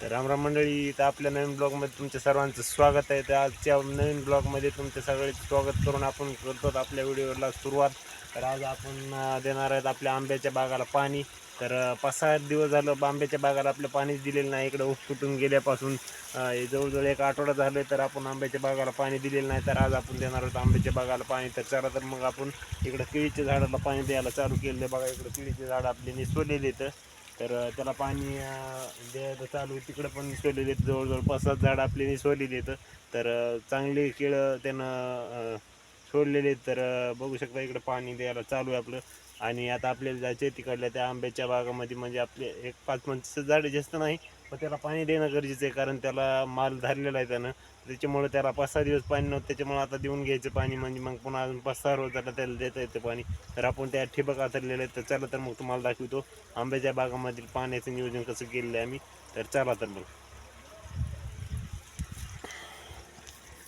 तर रामराम मंडळी तर आपल्या नवीन ब्लॉगमध्ये तुमच्या सर्वांचं स्वागत आहे. तर आजच्या नवीन ब्लॉगमध्ये तुमचं सगळे स्वागत करून आपण करतो आपल्या व्हिडिओला सुरुवात. तर आज आपण देणार आहेत आपल्या आंब्याच्या बागाला पाणी. तर पाच सहा दिवस झालं आंब्याच्या बागाला आपलं पाणीच दिलेलं नाही. इकडं ऊस तुटून गेल्यापासून जवळजवळ एक आठवडा झालं तर आपण आंब्याच्या बागाला पाणी दिलेलं नाही. तर आज आपण देणार आहोत आंब्याच्या बागाला पाणी. तर चला तर मग आपण इकडं केळीच्या झाडाला पाणी द्यायला चालू केलं बघा इकडं केळीचे झाड आपले निसवलेले तर तर त्याला पाणी द्यायचं चालू आहे तिकडं पण निसवलेले आहेत. जवळजवळ पाच सात झाडं आपली सोली आहेत. तर चांगली केळं त्यानं सोडलेले आहेत. तर बघू शकता इकडं पाणी द्यायला चालू आहे आपलं. आणि आता आपल्याला जायचं आहे तिकडल्या त्या आंब्याच्या बागामध्ये म्हणजे आपले एक पाच पंचवीस झाडे जास्त नाही पण त्याला पाणी देणं गरजेचं आहे. कारण त्याला माल धरलेला आहे त्यानं. त्याच्यामुळे त्याला पाच सहा दिवस पाणी नव्हतं. त्याच्यामुळे आता देऊन घ्यायचं पाणी. म्हणजे मग पुन्हा अजून पाच सहा रोज त्याला त्याला देता येतं पाणी. तर आपण त्या ठिबक आथरलेलं आहे. तर चला तर मग तुम्हाला दाखवतो. आंब्याच्या बागामधील पाण्याचं नियोजन कसं केलेलं आहे आम्ही. तर चला तर मग.